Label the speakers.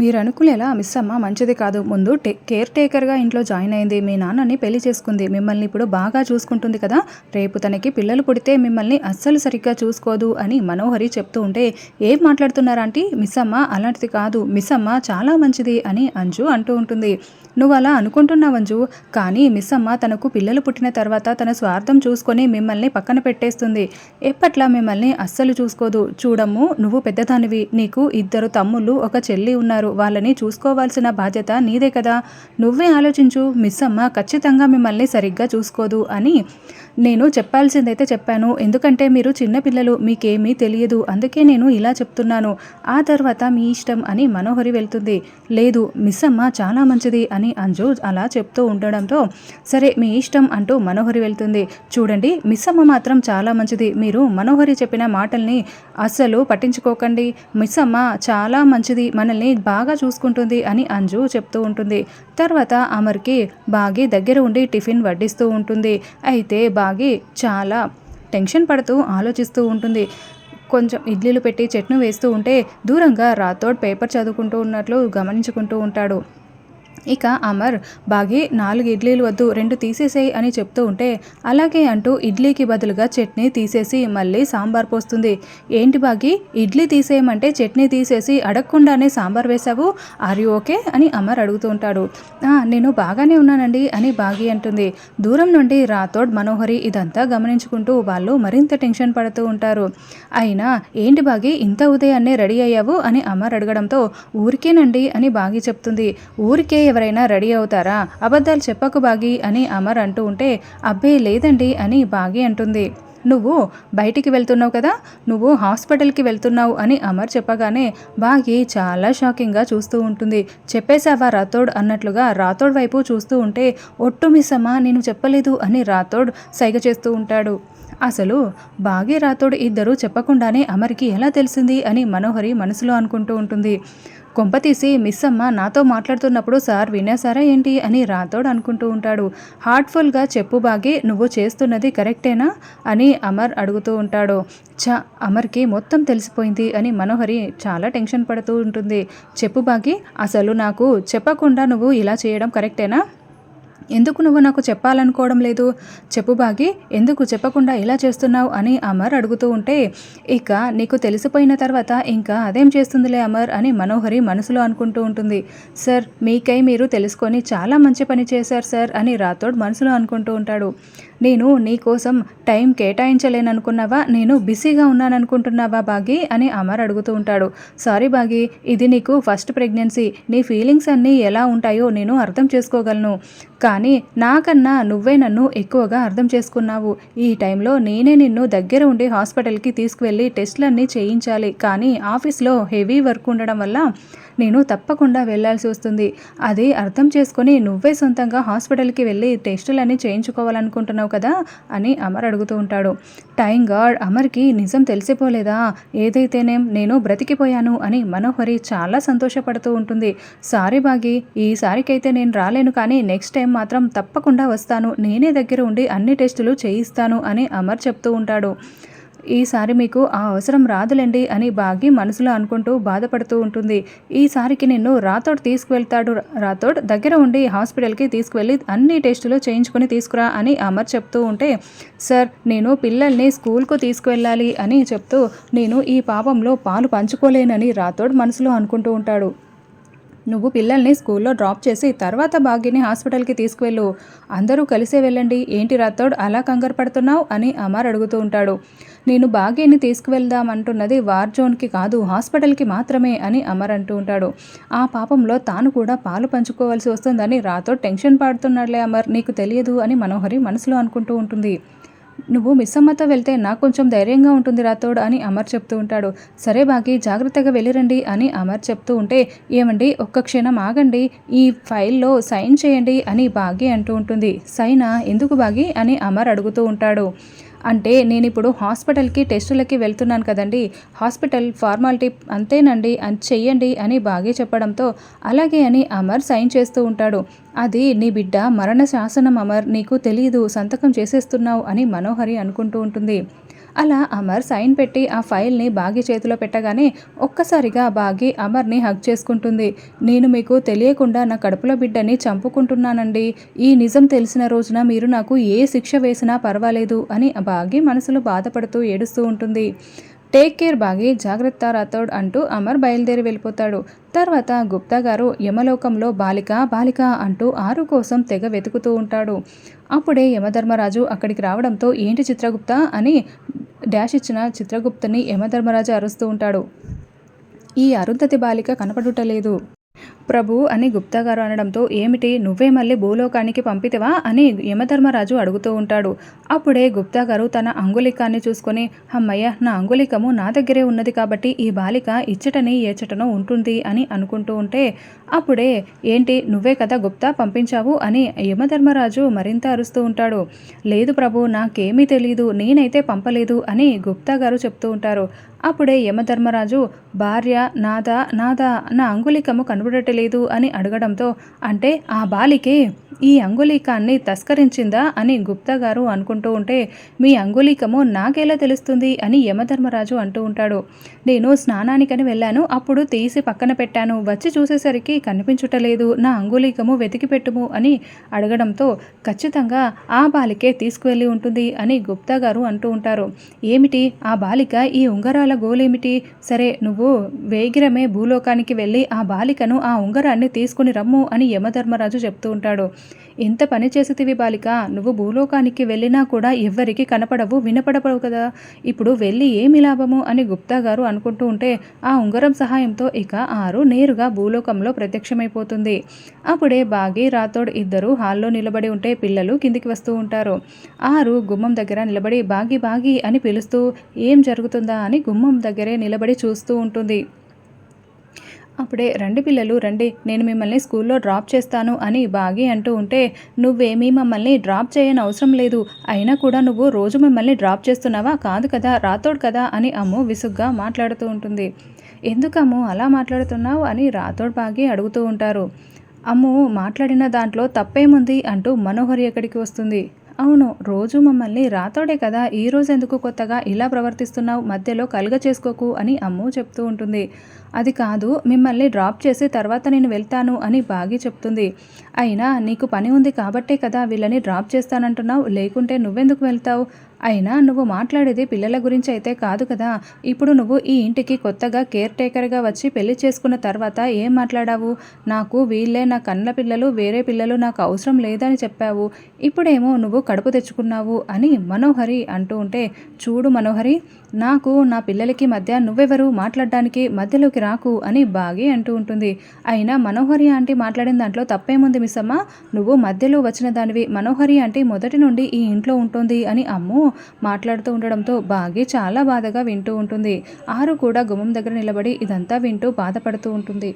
Speaker 1: మీరు అనుకునేలా మిస్ అమ్మ మంచిది కాదు. ముందు టే కేర్ టేకర్గా ఇంట్లో జాయిన్ అయింది. మీ నాన్నని పెళ్ళి చేసుకుంది. మిమ్మల్ని ఇప్పుడు బాగా చూసుకుంటుంది కదా. రేపు తనకి పిల్లలు పుడితే మిమ్మల్ని అస్సలు సరిగ్గా చూసుకోదు అని మనోహరి చెప్తూ ఉంటే ఏం మాట్లాడుతున్నారంటే మిస్ అమ్మ అలాంటిది కాదు. మిస్ అమ్మ చాలా మంచిది అని అంజు అంటూ ఉంటుంది. నువ్వు అలా అనుకుంటున్నావంజు అంజు. కానీ మిస్ అమ్మ తనకు పిల్లలు పుట్టిన తర్వాత తన స్వార్థం చూసుకొని మిమ్మల్ని పక్కన పెట్టేస్తుంది. ఎప్పట్లా మిమ్మల్ని అస్సలు చూసుకోదు. చూడమ్ము నువ్వు పెద్దదానివి. నీకు ఇద్దరు తమ్ముళ్ళు ఒక చెల్లి ఉన్నారు. వాళ్ళని చూసుకోవాల్సిన బాధ్యత నీదే కదా. నువ్వే ఆలోచించు. మిస్ అమ్మ ఖచ్చితంగా మిమ్మల్ని సరిగ్గా చూసుకోదు అని నేను చెప్పాల్సిందైతే చెప్పాను. ఎందుకంటే మీరు చిన్నపిల్లలు మీకేమీ తెలియదు. అందుకే నేను ఇలా చెప్తున్నాను. ఆ తర్వాత మీ ఇష్టం అని మనోహరి వెళ్తుంది. లేదు మిస్ అమ్మ చాలా మంచిది అని అంజు అలా చెప్తూ ఉండడంతో సరే మీ ఇష్టం అంటూ మనోహరి వెళ్తుంది. చూడండి మిస్ అమ్మ మాత్రం చాలా మంచిది. మీరు మనోహరి చెప్పిన మాటల్ని అస్సలు పట్టించుకోకండి. మిస్ అమ్మ చాలా మంచిది. మనల్ని బాగా చూసుకుంటుంది అని అంజు చెప్తూ ఉంటుంది. తర్వాత అమర్కి బాగి దగ్గర ఉండి టిఫిన్ వడ్డిస్తూ ఉంటుంది. అయితే బాగి చాలా టెన్షన్ పడుతూ ఆలోచిస్తూ ఉంటుంది. కొంచెం ఇడ్లీలు పెట్టి చట్నీ వేస్తూ ఉంటే దూరంగా రాతోడ్ పేపర్ చదువుకుంటూ ఉన్నట్లు గమనించుకుంటూ ఉంటాడు. ఇక అమర్ బాగి నాలుగు ఇడ్లీలు వద్దు రెండు తీసేసేయి అని చెప్తూ ఉంటే అలాగే అంటూ ఇడ్లీకి బదులుగా చట్నీ తీసేసి మళ్ళీ సాంబార్ పోస్తుంది. ఏంటి బాగి ఇడ్లీ తీసేయమంటే చట్నీ తీసేసి అడగకుండానే సాంబార్ వేశావు? Are you okay? అని అమర్ అడుగుతూ ఉంటాడు. నేను బాగానే ఉన్నానండి అని బాగి అంటుంది. దూరం నుండి రాథోడ్ మనోహరి ఇదంతా గమనించుకుంటూ వాళ్ళు మరింత టెన్షన్ పడుతూ ఉంటారు. అయినా ఏంటి బాగి ఇంత ఉదయాన్నే రెడీ అయ్యావు? అని అమర్ అడగడంతో ఊరికేనండి అని బాగి చెప్తుంది. ఊరికే ఎవరైనా రెడీ అవుతారా? అబద్ధాలు చెప్పకు బాగి అని అమర్ అంటూ ఉంటే అబ్బే లేదండి అని బాగి అంటుంది. నువ్వు బయటికి వెళ్తున్నావు కదా? నువ్వు హాస్పిటల్కి వెళ్తున్నావు అని అమర్ చెప్పగానే బాగి చాలా షాకింగ్గా చూస్తూ ఉంటుంది. చెప్పేశావా రాతోడ్ అన్నట్లుగా రాతోడ్ వైపు చూస్తూ ఉంటే ఒట్టు మిస్సమ్మా నేను చెప్పలేదు అని రాతోడ్ సైగ చేస్తూ ఉంటాడు. అసలు బాగి రాతోడు ఇద్దరు చెప్పకుండానే అమర్కి ఎలా తెలిసింది అని మనోహరి మనసులో అనుకుంటూ ఉంటుంది. కొంపతీసి మిస్ అమ్మ నాతో మాట్లాడుతున్నప్పుడు సార్ వినేసారా ఏంటి? అని రాతోడు అనుకుంటూ ఉంటాడు. హార్ట్ఫుల్గా చెప్పు బాగి నువ్వు చేస్తున్నది కరెక్టేనా? అని అమర్ అడుగుతూ ఉంటాడు. చ అమర్కి మొత్తం తెలిసిపోయింది అని మనోహరి చాలా టెన్షన్ పడుతూ ఉంటుంది. చెప్పు బాగి అసలు నాకు చెప్పకుండా నువ్వు ఇలా చేయడం కరెక్టేనా? ఎందుకు నువ్వు నాకు చెప్పాలనుకోవడం లేదు? చెప్పు బాగి ఎందుకు చెప్పకుండా ఇలా చేస్తున్నావు అని అమర్ అడుగుతూ ఉంటే ఇక నీకు తెలిసిపోయిన తర్వాత ఇంకా అదేం చేస్తుందిలే అమర్ అని మనోహరి మనసులో అనుకుంటూ ఉంటుంది. సార్ మీకై మీరు తెలుసుకొని చాలా మంచి పని చేశారు సార్ అని రాథోడ్ మనసులో అనుకుంటూ ఉంటాడు. నేను నీ కోసం టైం కేటాయించలేననుకున్నావా? నేను బిజీగా ఉన్నాననుకుంటున్నావా బాగి అని అమర్ అడుగుతూ ఉంటాడు. సారీ బాగి ఇది నీకు ఫస్ట్ ప్రెగ్నెన్సీ. నీ ఫీలింగ్స్ అన్నీ ఎలా ఉంటాయో నేను అర్థం చేసుకోగలను. కానీ నాకన్నా నువ్వే నన్ను ఎక్కువగా అర్థం చేసుకున్నావు. ఈ టైంలో నేనే నిన్ను దగ్గర ఉండి హాస్పిటల్కి తీసుకువెళ్ళి టెస్టులన్నీ చేయించాలి. కానీ ఆఫీస్లో హెవీ వర్క్ ఉండడం వల్ల నేను తప్పకుండా వెళ్ళాల్సి వస్తుంది. అది అర్థం చేసుకుని నువ్వే సొంతంగా హాస్పిటల్కి వెళ్ళి టెస్టులన్నీ చేయించుకోవాలనుకుంటున్నావు కదా? అని అమర్ అడుగుతూ ఉంటాడు. టైం గాడ్ అమర్కి నిజం తెలిసిపోలేదా? ఏదైతేనేం నేను బ్రతికిపోయాను అని మనోహరి చాలా సంతోషపడుతూ ఉంటుంది. సారీ బాగి ఈసారికైతే నేను రాలేను కానీ నెక్స్ట్ టైం మాత్రం తప్పకుండా వస్తాను. నేనే దగ్గర ఉండి అన్ని టెస్టులు చేయిస్తాను అని అమర్ చెప్తూ ఉంటాడు. ఈసారి మీకు ఆ అవసరం రాదులేండి అని బాగి మనసులో అనుకుంటూ బాధపడుతూ ఉంటుంది. ఈసారికి నిన్ను రాతోడ్ తీసుకువెళ్తాడు. రాథోడ్ దగ్గర ఉండి హాస్పిటల్కి తీసుకువెళ్ళి అన్ని టెస్టులు చేయించుకొని తీసుకురా అని అమర్ చెప్తూ ఉంటే సార్ నేను పిల్లల్ని స్కూల్కు తీసుకువెళ్ళాలి అని చెప్తూ నేను ఈ పాపంలో పాలు పంచుకోలేనని రాథోడ్ మనసులో అనుకుంటూ ఉంటాడు. నువ్వు పిల్లల్ని స్కూల్లో డ్రాప్ చేసి తర్వాత భాగ్యని హాస్పిటల్కి తీసుకువెళ్ళు. అందరూ కలిసే వెళ్ళండి. ఏంటి రాథోడ్ అలా కంగారు పడుతున్నావు అని అమర్ అడుగుతూ ఉంటాడు. నేను భాగ్యని తీసుకువెళ్దామంటున్నది వార్ జోన్కి కాదు హాస్పిటల్కి మాత్రమే అని అమర్ అంటూ ఉంటాడు. ఆ పాపంలో తాను కూడా పాలు పంచుకోవాల్సి వస్తుందని రాథోడ్ టెన్షన్ పడుతున్నాడులే అమర్ నీకు తెలియదు అని మనోహరి మనసులో అనుకుంటూ ఉంటుంది. నువ్వు మిస్సమ్మతో వెళ్తే నాకు కొంచెం ధైర్యంగా ఉంటుంది రాతోడు అని అమర్ చెప్తూ ఉంటాడు. సరే బాగి జాగ్రత్తగా వెళ్ళిరండి అని అమర్ చెప్తూ ఉంటే ఏమండి ఒక్క క్షణం ఆగండి ఈ ఫైల్లో సైన్ చేయండి అని బాగి అంటూ ఉంటుంది. సైనా ఎందుకు బాగి అని అమర్ అడుగుతూ ఉంటాడు. అంటే నేను ఇప్పుడు హాస్పిటల్కి టెస్టులకి వెళ్తున్నాను కదండి. హాస్పిటల్ ఫార్మాలిటీ అంతేనండి అని చెయ్యండి అని బాగా చెప్పడంతో అలాగే అని అమర్ సైన్ చేస్తూ ఉంటాడు. అది నీ బిడ్డ మరణ శాసనం అమర్ నీకు తెలియదు సంతకం చేసేస్తున్నావు అని మనోహరి అనుకుంటూ ఉంటుంది. అలా అమర్ సైన్ పెట్టి ఆ ఫైల్ని బాగి చేతిలో పెట్టగానే ఒక్కసారిగా బాగి అమర్ని హగ్ చేసుకుంటుంది. నేను మీకు తెలియకుండా నా కడుపులో బిడ్డని చంపుకుంటున్నానండి. ఈ నిజం తెలిసిన రోజున మీరు నాకు ఏ శిక్ష వేసినా పర్వాలేదు అని బాగి మనసులో బాధపడుతూ ఏడుస్తూ ఉంటుంది. టేక్ కేర్ బాగి జాగ్రత్త రాథోడ్ అంటూ అమర్ బయలుదేరి వెళ్ళిపోతాడు. తర్వాత గుప్తా గారు యమలోకంలో బాలిక బాలిక అంటూ ఆరు కోసం తెగ వెతుకుతూ ఉంటాడు. అప్పుడే యమధర్మరాజు అక్కడికి రావడంతో ఏంటి చిత్రగుప్త అని డాష్ ఇచ్చిన చిత్రగుప్తని యమధర్మరాజు అరుస్తూ ఉంటాడు. ఈ అరుంధతి బాలిక కనపడుటలేదు ప్రభు అని గుప్తా గారు అనడంతో ఏమిటి? నువ్వే మళ్ళీ భూలోకానికి పంపితివా? అని యమధర్మరాజు అడుగుతూ ఉంటాడు. అప్పుడే గుప్తా గారు తన అంగులికాన్ని చూసుకొని అమ్మయ్య నా అంగులికము నా దగ్గరే ఉన్నది కాబట్టి ఈ బాలిక ఇచ్చటని ఏచటనో ఉంటుంది అని అనుకుంటూ ఉంటే అప్పుడే ఏంటి? నువ్వే కదా గుప్తా పంపించావు? అని యమధర్మరాజు మరింత అరుస్తూ ఉంటాడు. లేదు ప్రభు నాకేమీ తెలీదు నేనైతే పంపలేదు అని గుప్తా గారు చెప్తూ ఉంటారు. అప్పుడే యమధర్మరాజు భార్య నాదా నాదా నా అంగుళికము కనబడటలేదు అని అడగడంతో అంటే ఆ బాలికే ఈ అంగుళీకాన్ని తస్కరించిందా అని గుప్తా గారు అనుకుంటూ ఉంటే మీ అంగులీకము నాకెలా తెలుస్తుంది అని యమధర్మరాజు అంటూ ఉంటాడు. నేను స్నానానికని వెళ్ళాను అప్పుడు తీసి పక్కన పెట్టాను. వచ్చి చూసేసరికి కనిపించుటలేదు. నా అంగులీకము వెతికి పెట్టుము అని అడగడంతో ఖచ్చితంగా ఆ బాలికే తీసుకువెళ్ళి ఉంటుంది అని గుప్తా గారు అంటూ ఉంటారు. ఏమిటి? ఆ బాలిక ఈ ఉంగరాల గోలేమిటి? సరే నువ్వు వేగిరమే భూలోకానికి వెళ్ళి ఆ బాలికను ఆ ఉంగరాన్ని తీసుకుని రమ్ము అని యమధర్మరాజు చెప్తూ ఉంటాడు. ఎంత పని చేసేతివి బాలిక? నువ్వు భూలోకానికి వెళ్ళినా కూడా ఎవ్వరికి కనపడవు వినపడవు కదా. ఇప్పుడు వెళ్ళి ఏమి లాభము? అని గుప్తా గారు అనుకుంటూ ఉంటే ఆ ఉంగరం సహాయంతో ఇక ఆరు నేరుగా భూలోకంలో ప్రత్యక్షమైపోతుంది. అప్పుడే బాగి రాథోడ్ ఇద్దరు హాల్లో నిలబడి ఉంటే పిల్లలు కిందికి వస్తూ ఉంటారు. ఆరు గుమ్మం దగ్గర నిలబడి బాగి బాగి అని పిలుస్తూ ఏం జరుగుతుందా అని గుమ్మం దగ్గరే నిలబడి చూస్తూ ఉంటుంది. అప్పుడే రండి పిల్లలు రండి నేను మిమ్మల్ని స్కూల్లో డ్రాప్ చేస్తాను అని బాగి అంటూ ఉంటే నువ్వేమీ మమ్మల్ని డ్రాప్ చేయని అవసరం లేదు. అయినా కూడా నువ్వు రోజు మిమ్మల్ని డ్రాప్ చేస్తున్నావా? కాదు కదా రాతోడు కదా అని అమ్ము విసుగ్గా మాట్లాడుతూ ఉంటుంది. ఎందుకమ్ము అలా మాట్లాడుతున్నావు? అని రాతోడు బాగి అడుగుతూ ఉంటారు. అమ్ము మాట్లాడిన దాంట్లో తప్పేముంది? అంటూ మనోహరి ఎక్కడికి వస్తుంది. అవును రోజు మమ్మల్ని రాతోడే కదా ఈ రోజు ఎందుకు కొత్తగా ఇలా ప్రవర్తిస్తున్నావు మధ్యలో కలుగ చేసుకోకు అని అమ్ము చెప్తూ ఉంటుంది. అది కాదు మిమ్మల్ని డ్రాప్ చేసి తర్వాత నేను వెళ్తాను అని బాగి చెప్తుంది. అయినా నీకు పని ఉంది కాబట్టే కదా వీళ్ళని డ్రాప్ చేస్తానంటున్నావు లేకుంటే నువ్వెందుకు వెళ్తావు? అయినా నువ్వు మాట్లాడేది పిల్లల గురించి అయితే కాదు కదా. ఇప్పుడు నువ్వు ఈ ఇంటికి కొత్తగా కేర్ టేకర్గా వచ్చి పెళ్ళి చేసుకున్న తర్వాత ఏం మాట్లాడావు? నాకు వీళ్ళే నా కన్న పిల్లలు వేరే పిల్లలు నాకు అవసరం లేదని చెప్పావు. ఇప్పుడేమో నువ్వు కడుపు తెచ్చుకున్నావు అని మనోహరి అంటూ ఉంటే చూడు మనోహరి నాకు నా పిల్లలకి మధ్య నువ్వెవరు? మాట్లాడడానికి మధ్యలోకి రాకు అని బాగి అంటూ ఉంటుంది. అయినా మనోహరి ఆంటీ మాట్లాడిన దాంట్లో తప్పేముంది మిస్సమ్మ? నువ్వు మధ్యలో వచ్చిన దానివి మనోహరి ఆంటీ మొదటి నుండి ఈ ఇంట్లో ఉంటుంది అని అమ్ము మాట్లాడుతూ ఉండడంతో బాగి చాలా బాధగా వింటూ ఉంటుంది. ఆరు కూడా గుమ్మం దగ్గర నిలబడి ఇదంతా వింటూ బాధపడుతూ ఉంటుంది.